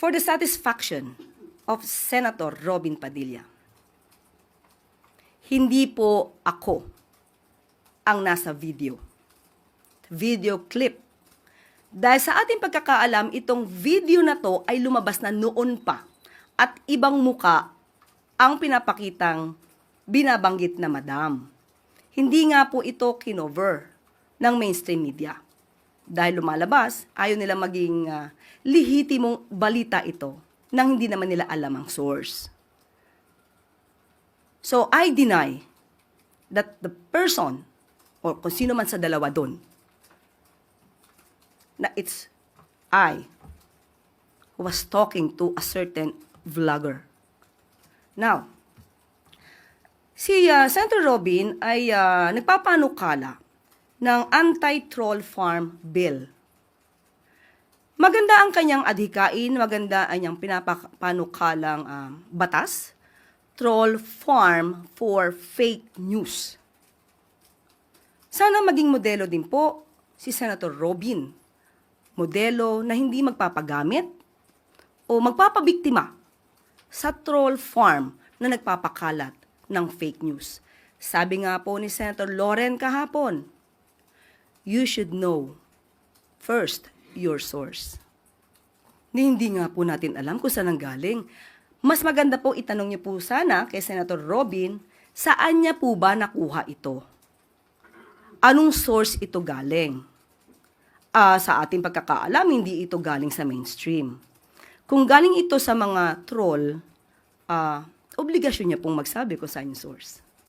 For the satisfaction of Senator Robin Padilla, hindi po ako ang nasa video. Video clip. Dahil sa ating pagkakaalam, itong video na to ay lumabas na noon pa at ibang muka ang pinapakitang binabanggit na madam. Hindi nga po ito kinover ng mainstream media. Dahil lumalabas, ayaw nila maging ah, lihitimong balita ito nang hindi naman nila alam ang source. So I deny that the person or kung sino man sa dalawa doon na it's I who was talking to a certain vlogger. Now, si uh, Senator Robin ay uh, nagpapanukala ng anti-troll farm bill. Maganda ang kanyang adhikain, maganda ang kanyang pinapanukalang um, batas, troll farm for fake news. Sana maging modelo din po si Senator Robin. Modelo na hindi magpapagamit o magpapabiktima sa troll farm na nagpapakalat ng fake news. Sabi nga po ni Senator Loren kahapon, you should know first your source. Ni hindi nga po natin alam kung saan ang galing. Mas maganda po itanong niyo po sana kay Senator Robin, saan niya po ba nakuha ito? Anong source ito galing? Ah, sa ating pagkakaalam, hindi ito galing sa mainstream. Kung galing ito sa mga troll, ah, obligasyon niya pong magsabi kung saan yung source.